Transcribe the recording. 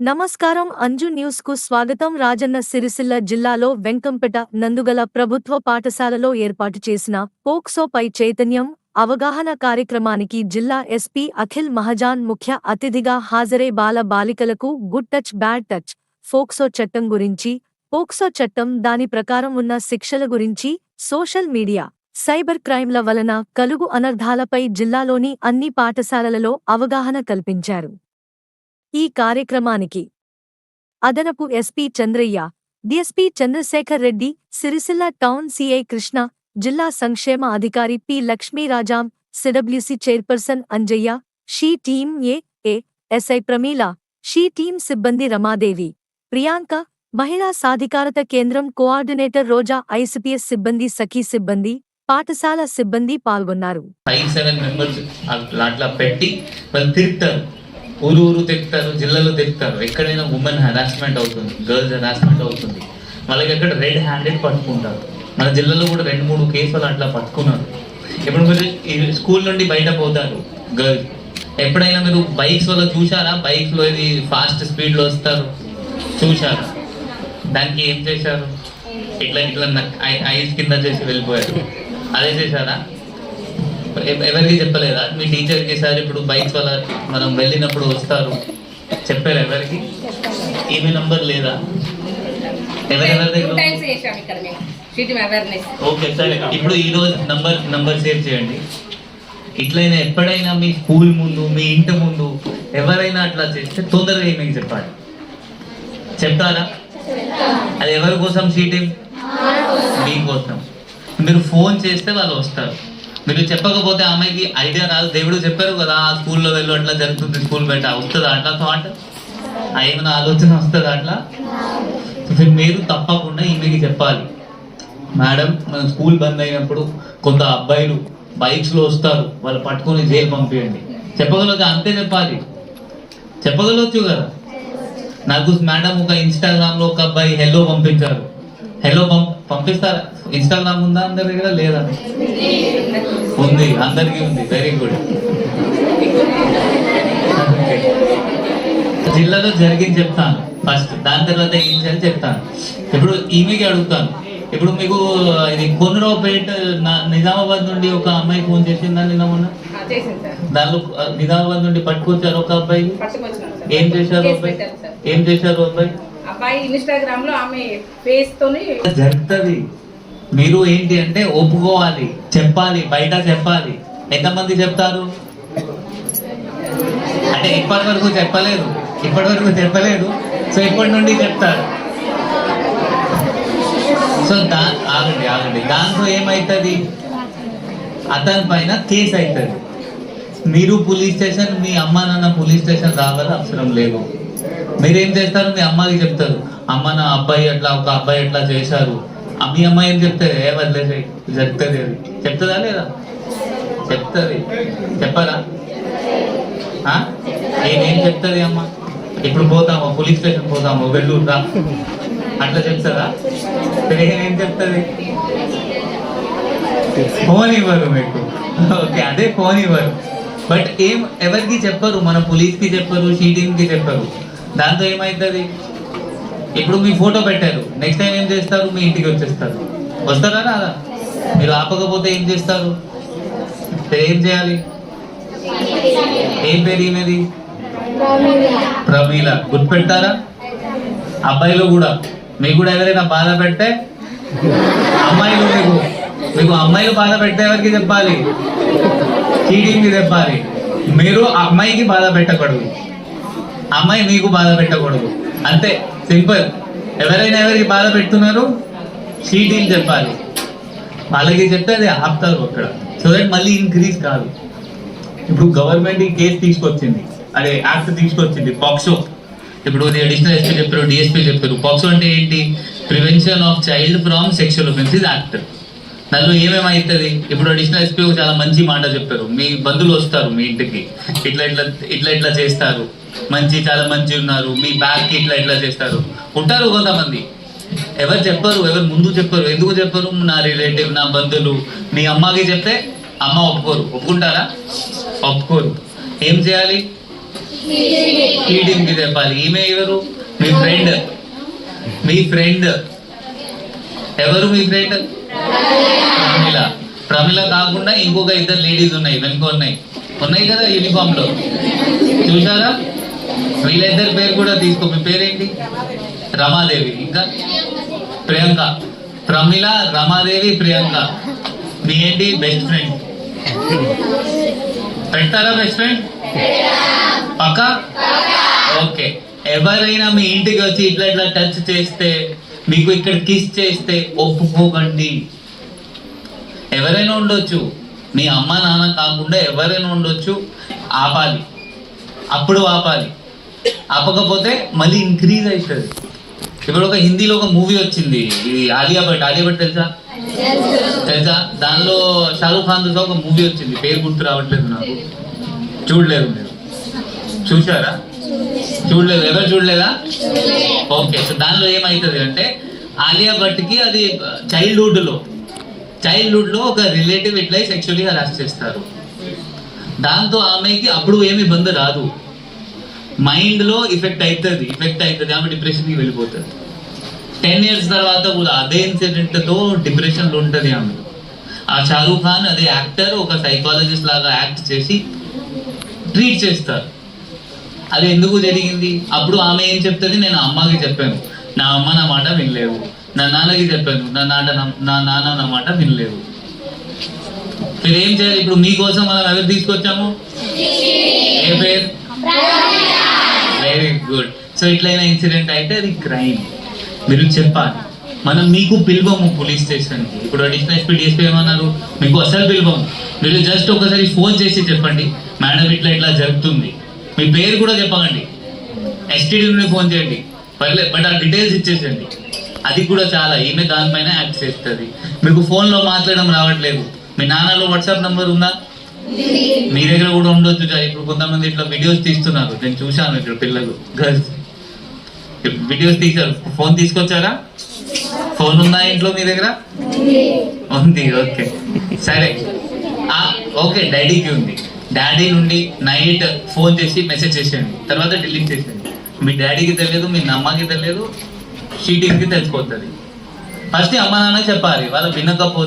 నమస్కారం. అంజు న్యూస్కు స్వాగతం. రాజన్న సిరిసిల్ల జిల్లాలో వెంకంపేట నందుగల ప్రభుత్వ పాఠశాలలో ఏర్పాటు చేసిన పోక్సోపై చైతన్యం అవగాహన కార్యక్రమానికి జిల్లా ఎస్పీ అఖిల్ మహజాన్ ముఖ్య అతిథిగా హాజరై బాల బాలికలకు good touch bad touch. POCSO చట్టం గురించి పోక్సో చట్టం దాని ప్రకారం ఉన్న శిక్షల గురించి సోషల్ మీడియా సైబర్ క్రైమ్ల వలన కలుగు అనర్ధాలపై జిల్లాలోని అన్ని పాఠశాలలలో అవగాహన కల్పించారు. ఈ కార్యక్రమానికి అదనపు SP Chandraiah DSP Chandrashekar Reddy Sircilla town CI Krishna జిల్లా సంక్షేమ అధికారి P Lakshmirajam CWC chairperson Anjaiah she team A A SI Pramila she team సిబ్బంది రమాదేవి ప్రియాంక మహిళా సాధికారత కేంద్రం కోఆర్డినేటర్ రోజా ఐసిపిఎస్ సిబ్బంది సఖీ సిబ్బంది పాఠశాల సిబ్బంది పాల్గొన్నారు. ఫైవ్ సెవెన్ మెంబర్స్ అట్లా పెట్టి వాళ్ళు తిరుగుతారు ఊరు ఊరు తిరుగుతారు జిల్లాలో తిరుగుతారు ఎక్కడైనా ఉమెన్ హెరాస్మెంట్ అవుతుంది గర్ల్స్ హెరాస్మెంట్ అవుతుంది. వాళ్ళకి అక్కడ రెడ్ హ్యాండెడ్ పట్టుకుంటారు. మన జిల్లాలో కూడా రెండు మూడు కేసులు అట్లా పట్టుకున్నారు. ఇప్పుడు మీరు ఈ స్కూల్ నుండి బయట పోతారు గర్ల్స్ ఎప్పుడైనా మీరు బైక్స్ వల్ల చూసారా బైక్లో ఇది ఫాస్ట్ స్పీడ్లో వస్తారు. చూసారా దానికి ఏం చేశారు? ఇట్లా ఇట్లా ఐస్ కింద చేసి వెళ్ళిపోయారు. అదే చేశారా? ఎవరికి చెప్పలేదా? మీ టీచర్కి సార్ ఇప్పుడు బైక్స్ వల్ల మనం వెళ్ళినప్పుడు వస్తారు. చెప్పారు ఎవరికి? ఈమె నంబర్ లేదా? ఎవరెవరి దగ్గర ఓకే సరే. ఇప్పుడు ఈ రోజు నంబర్ నంబర్ సేవ్ చేయండి. ఇట్లయినా ఎప్పుడైనా మీ స్కూల్ ముందు మీ ఇంటి ముందు ఎవరైనా అట్లా చేస్తే తొందరగా ఏమేమి చెప్పాలి. చెప్తారా? అది ఎవరి కోసం షీటింగ్ మీకోసం మీరు ఫోన్ చేస్తే వాళ్ళు వస్తారు. మీరు చెప్పకపోతే అమ్మాయికి ఐడియా రాదు. దేవుడు చెప్పారు కదా ఆ స్కూల్లో వెళ్ళు అట్లా జరుగుతుంది స్కూల్ బయట. వస్తుందా అట్లా థాట్ ఏమైనా ఆలోచన వస్తుందా అట్లా? మీరు తప్పకుండా ఈమెకి చెప్పాలి. మేడం మన స్కూల్ బంద్ అయినప్పుడు కొంత అబ్బాయిలు బైక్స్లో వస్తారు. వాళ్ళు పట్టుకొని జైలు పంపించండి చెప్పగలదు అంతే చెప్పాలి. చెప్పగలవచ్చు కదా? నాకు మేడం ఒక ఇన్స్టాగ్రామ్లో ఒక అబ్బాయి హెల్లో పంపించారు. హెల్లో పంపిస్తారా ఇన్స్టాగ్రామ్ ఉందా అందరి దగ్గర? లేదా? ఉంది అందరికీ ఉంది. వెరీ గుడ్ జిల్లాలో జరిగింది చెప్తాను. ఫస్ట్ దాని తర్వాత ఏం చేయాలి చెప్తాను. ఇప్పుడు ఈమెకి అడుగుతాను. ఇప్పుడు మీకు ఇది కొనరావుపేట నా- నిజామాబాద్ నుండి ఒక అమ్మాయి ఫోన్ చేసిందా నిన్న మొన్న? దానిలో నిజామాబాద్ నుండి పట్టుకొచ్చారు ఒక అబ్బాయి ఏం చేశారు అబ్బాయి? ఏం చేశారు అబ్బాయి? అబ్బాయి ఇన్స్టాగ్రామ్లో ఆమె ఫేస్ తోని జరుగుతుంది. మీరు ఏంటి అంటే ఒప్పుకోవాలి చెప్పాలి బయట చెప్పాలి. ఎంతమంది చెప్తారు? అంటే ఇప్పటి వరకు చెప్పలేదు. ఇప్పటి వరకు చెప్పలేదు. సో ఇప్పటి నుండి చెప్తారు. సో దా ఆగండి ఆగండి. దాంతో ఏమవుతుంది అతని పైన కేసు అవుతుంది మీరు పోలీస్ స్టేషన్ మీ అమ్మ నాన్న పోలీస్ స్టేషన్ రావాలి అవసరం లేదు. మీరేం చేస్తారు? మీ అమ్మకి చెప్తారు. అమ్మ నా అబ్బాయి అట్లా ఒక అబ్బాయి అట్లా చేశారు? మీ అమ్మాయి ఏం చెప్తారు? ఏ వదిలేసాయి చెప్తుంది అది చెప్తుందా లేదా? చెప్తుంది. చెప్పరా ఆ? చెప్తుంది అమ్మ? ఇప్పుడు పోతాము పోలీస్ స్టేషన్ పోతాము వెల్లూరు అట్లా చెప్తారా? ఏం చెప్తుంది? ఫోన్ ఇవ్వరు మీకు. ఓకే అదే ఫోన్ ఇవ్వరు. బట్ ఏం ఎవరికి చెప్పరు? మన పోలీస్కి చెప్పరు షీటింగ్కి చెప్పరు. దాంతో ఏమైతుంది? ఇప్పుడు మీ ఫోటో పెట్టారు. నెక్స్ట్ టైం ఏం చేస్తారు? మీ ఇంటికి వచ్చేస్తారు. వస్తారా రాదా మీరు ఆపకపోతే ఏం చేస్తారు? ఏం చేయాలి? ఏం పేరు ఈమెది? ప్రమీల. గుర్తుపెట్టారా అబ్బాయిలు కూడా. మీకు కూడా ఎవరైనా బాధ పెట్టే అమ్మాయిలు మీకు. మీకు అమ్మాయిలు బాధ పెట్టే ఎవరికి చెప్పాలి? చీటింగ్ చెప్పాలి. మీరు అమ్మాయికి బాధ పెట్టకూడదు. అమ్మాయి మీకు బాధ పెట్టకూడదు. అంతే సింపుల్. ఎవరైనా ఎవరికి బాధ పెడుతున్నారు చీటింగ్ చెప్పాలి. వాళ్ళకి చెప్తే అది ఆపుతారు అక్కడ. సో దట్ మళ్ళీ ఇంక్రీజ్ కాదు. ఇప్పుడు గవర్నమెంట్ ఈ కేసు తీసుకొచ్చింది. అదే యాక్ట్ తీసుకొచ్చింది పాక్సో ఇప్పుడు అడిషనల్ ఎస్పీ చెప్పారు డిఎస్పీ చెప్పారు. పాక్సో అంటే ఏంటి? Prevention of child from sexual offences act దానిలో ఏమేమవుతుంది ఇప్పుడు అడిషనల్ ఎస్పీ చాలా మంచి మాట చెప్పారు. మీ బంధువులు వస్తారు మీ ఇంటికి. ఇట్లా ఇట్లా ఇట్లా ఇట్లా చేస్తారు. మంచి చాలా మంచి ఉన్నారు. మీ బ్యాగ్కి ఇట్లా ఇట్లా చేస్తారు. ఉంటారు కొంతమంది. ఎవరు చెప్పరు ఎవరు ముందు చెప్పరు. ఎందుకు చెప్పరు? నా రిలేటివ్ నా బంధువులు. మీ అమ్మకి చెప్తే అమ్మ ఒప్పుకోరు. ఒప్పుకుంటారా? ఒప్పుకోరు. ఏం చేయాలి? ఈ చెప్పాలి ఈమె ఎవరు? మీ ఫ్రెండ్ మీ ఫ్రెండ్ ఎవరు మీ ఫ్రెండ్ ప్రమిళ ప్రమిళ కాకుండా ఇంకొక ఇద్దరు లేడీస్ ఉన్నాయి. వెనుక ఉన్నాయి. ఉన్నాయి కదా యూనిఫామ్లో. చూసారా వీళ్ళిద్దరి పేరు కూడా తీసుకో మీ పేరేంటి? రమాదేవి. ఇంకా? ప్రియాంక. ప్రమిళ రమాదేవి ప్రియాంక. మీ ఏంటి? బెస్ట్ ఫ్రెండ్ పెడతారా బెస్ట్ ఫ్రెండ్ పక్క? ఓకే. ఎవరైనా మీ ఇంటికి వచ్చి ఇట్లా ఇట్లా టచ్ చేస్తే మీకు ఇక్కడ కిస్ చేస్తే ఒప్పుకోకండి. ఎవరైనా ఉండొచ్చు. మీ అమ్మ నాన్న కాకుండా ఎవరైనా ఉండొచ్చు. ఆపాలి. అప్పుడు ఆపాలి. ఆపకపోతే మళ్ళీ ఇంక్రీజ్ అవుతుంది. ఇప్పుడు ఒక హిందీలో ఒక మూవీ వచ్చింది. ఇది ఆలియా భట్ ఆలియా భట్ తెలుసా? తెలుసా? దానిలో షారూఖ్ ఖాన్తో ఒక మూవీ వచ్చింది. పేరు గుర్తు రావట్లేదు నాకు. చూడలేదు మీరు. చూసారా చూడలేదు. ఎవరు చూడలేదా? ఓకే. సో దానిలో ఏమవుతుంది అంటే ఆలియా భట్కి అది చైల్డ్హుడ్లో చైల్డ్హుడ్లో ఒక రిలేటివ్ ఇట్లా సెక్షువల్లీ హరాస్ చేస్తారు. దాంతో ఆమెకి అప్పుడు ఏమి ఇబ్బంది రాదు. మైండ్లో ఇఫెక్ట్ అవుతుంది ఇఫెక్ట్ అవుతుంది ఆమె డిప్రెషన్కి వెళ్ళిపోతుంది. టెన్ ఇయర్స్ తర్వాత కూడా అదే ఇన్సిడెంట్తో డిప్రెషన్లో ఉంటది ఆమె. ఆ షారూఖ్ ఖాన్ అదే యాక్టర్ ఒక సైకాలజిస్ట్ లాగా యాక్ట్ చేసి ట్రీట్ చేస్తారు. అది ఎందుకు జరిగింది? అప్పుడు ఆమె ఏం చెప్తుంది? నేను అమ్మకి చెప్పాను. నా అమ్మ నా మాట వినలేవు. నా నాన్నకి చెప్పాను. నా నాన్న నా నాన్న నా మాట వినలేవు. మీరు ఏం చేయాలి? ఇప్పుడు మీకోసం మనం ఎవరు తీసుకొచ్చాము? ఏ పేరు? వెరీ గుడ్ సో ఇట్లైన ఇన్సిడెంట్ అయితే అది క్రైమ్ మీరు చెప్పాలి. మనం మీకు పిలవము పోలీస్ స్టేషన్కి ఇప్పుడు అడిషనల్ ఎస్పీ డిఎస్పీ ఏమన్నారు? మీకు అసలు పిలవము. మీరు జస్ట్ ఒకసారి ఫోన్ చేసి చెప్పండి. మేడం ఇట్లా ఇట్లా జరుగుతుంది. మీ పేరు కూడా చెప్పకండి. ఎస్టీడీ నుండి ఫోన్ చేయండి. పర్లేదు బట్ ఆ డీటెయిల్స్ ఇచ్చేసండి అది కూడా చాలా. ఈమె దానిపైన యాక్ట్ చేస్తుంది. మీకు ఫోన్లో మాట్లాడడం రావట్లేదు. మీ నాన్నలో వాట్సాప్ నెంబర్ ఉందా? మీ దగ్గర కూడా ఉండొచ్చు ఇప్పుడు కొంతమంది ఇట్లా వీడియోస్ తీస్తున్నారు. నేను చూశాను ఇక్కడ పిల్లలు గర్ల్స్ వీడియోస్ తీశారు. ఫోన్ తీసుకొచ్చారా? ఫోన్ ఉందా ఇంట్లో మీ దగ్గర? ఉంది ఓకే. సరే. ఓకే డాడీకి ఉంది. డాడీ నుండి నైట్ ఫోన్ చేసి మెసేజ్ చేసేయండి. తర్వాత డిలీట్ చేసేయండి. మీ డాడీకి తెలియదు మీ అమ్మకి తెలియదు షీటింగ్కి తెలిసిపోతుంది. ఫస్ట్ అమ్మ నాన్న చెప్పాలి. వాళ్ళు వినకపోతే